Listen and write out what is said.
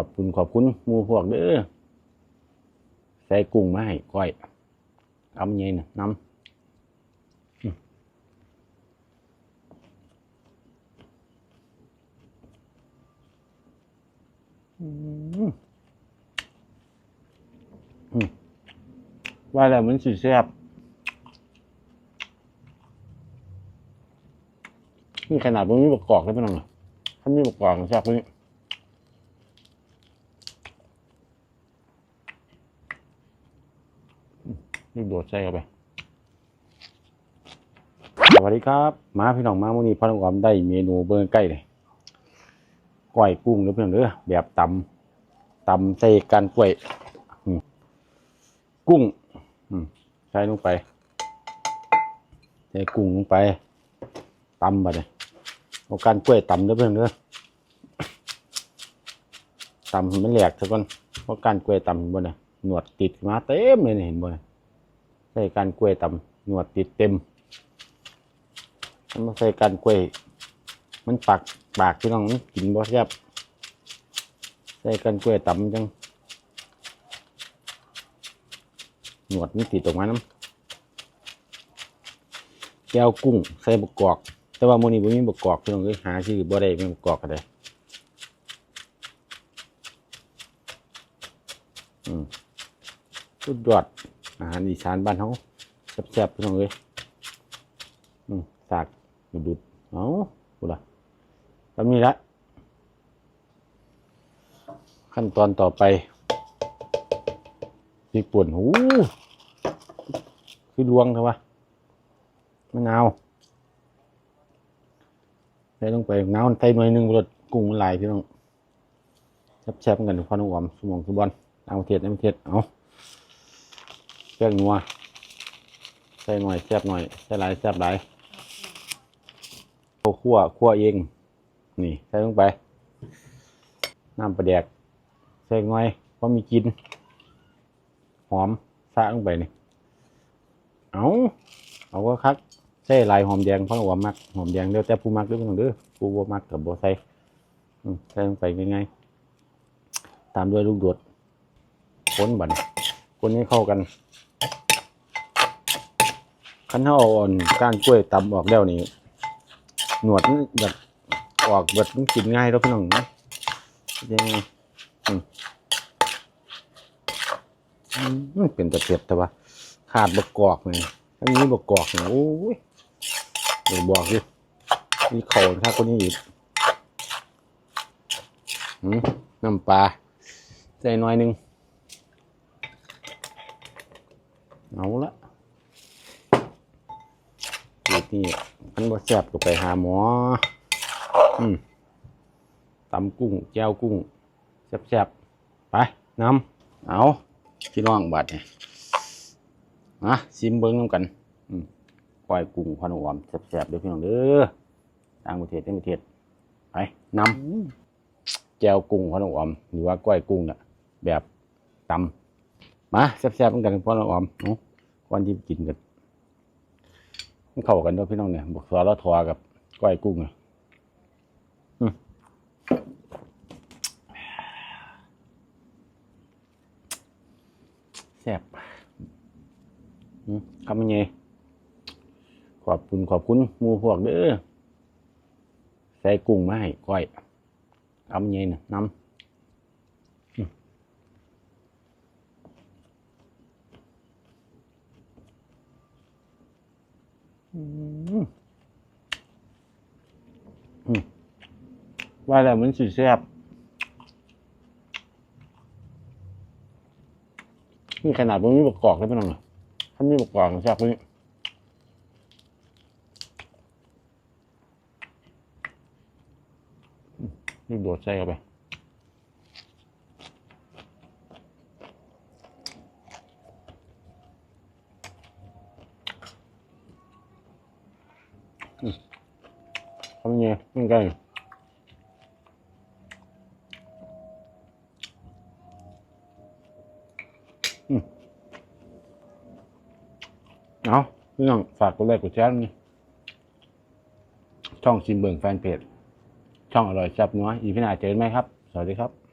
อบคุณขอบคุณหมูพวกเด้อใส่กุ้งมาให้ก้อยเอามาเย็นนะน้ำว่าแล้วมันสุดแซ่บนี่ขนาดมันมีประกอบได้ไหมน้องถ้ามีประกอบแซ่บก ว่านี้นี่โดดใส่เข้าไป สวัสดีครับ มาพี่น้องมาวันนี้พ่อน้องออมได้เมนูเบอร์ใกล้เลยก้อยกุ้งหรือเพื่อนเด้อแบบตำตำใส่กันกล้วยกุ้งใส่ลงไปใส่กุ้งลงไปตำไปเลยเอาการกล้วยตำเด้อเพื่อนเด้อตำมันแหลกซะก่อนเพราะการกล้วยตำบนน่ะหนวดติดมาเต็มเลยเห็นบ่น่ะ ใส่การกล้วยต่ำหนวดติดเต็มมันมาใส่การกล้วย มันปากปากพี่น้องมันกินบ่แซ่บใส่การกล้วยต่ำจังหนวดมันติดตรงมาน้ำแก้วกุ้งใส่บกกอก แต่ว่าโมนี้บ่มีบกกอกพี่น้องเลยหาชื่อบ่ได้เป็นบกกอกก็ได้อืมสุดยอด อาหารอีสานบ้านเขาแซ่บๆพี่น้องเอ้ยอืมสากดูดุดเอาดูละแล้วมีละขั้นตอนต่อไปพริกป่นหูคือลวงเถอะวะมะนาวใส่ลงไปมะนาวใส่หน่อยหนึงรสกุ้งมันลายพี่น้องแซ่บๆกันพอน้องหอมสมองสุบอลต่างประเทศต่างประเทศเอา เครื่องนัวใส่หน่อยแซ่บหน่อยใส่หลายแซ่บหลายเอาคั่วคั่วเอง นี่ใส่ลงไป น้ำปลาแดกใส่หน่อยเพราะมีกลิน หอมซะลงไปนี่เอาเอาก็คักใส่ลายหอมแดงเพราะว่ามักหอมแดงเดี๋ยวแต่ผู้มักด้วยพี่น้องเด้อผู้บ่มักกับบ่ใส่ใส่ลงไปง่ายๆตามด้วยลูกโดดคนบันคนนี้เข้ากัน คันเท่าอ่อนก้านกล้วยตำออกแล้วนี่หนวดมันแบบออกแบบมันกินง่ายแล้วพี่น้องนะยังไงมันเป็นตะเพ็ดแต่ว่า ขาดบกกอกเลยอันนี้บกกอกเนี่ยโอ้ยเดี๋ยวบอกดิมีเข่าถ้าคนนี้อีกอืมน้ำปลาใส่หน้อยนึงเอาละ นี่มันบ่แซ่บก็ไปหาหมอ อืมตำกุ้ง แก้วกุ้งแซ่บๆ ไปน้ำเอาพี่น้องบัดเนี่ยมาซิมเบิ้งน้ำกันก้อยกุ้งพันหวมแซ่บๆเด้อพี่น้องเด้อต่างประเทศต่างประเทศไปน้ำแก้วกุ้งพันหวมหรือว่าก้อยกุ้งน่ะแบบตำมาแซ่บๆเหมือนกันพ่อน้องออมก่อนที่กินกัน มันเข้ากันด้วยพี่น้องเนี่ยบวกซอแล้วทอกับก้อยกุ้งเนี่ยแซ่บอืมคำยังไงขอบคุณขอบคุณหมูพวกเด้อใส่กุ้งมาให้ก้อยคำยังไงนะน้ำ อืมอืม ว่าแล้วมันสุดแซ่บนี่ขนาดมันมีประกอบได้ไหมน้องเหรอถ้ามีประกอบแซ่บกว่านี้อืมนี่โดดใส่เข้าไป ทำยังไงมันไงอืมเอาพี่น้องฝากกดไลค์กดแชร์นี่ช่องชิมเบิงแฟนเพจ ช่องอร่อยแซ่บนัวอีพี่นาเจอกันไหมครับ สวัสดีครับ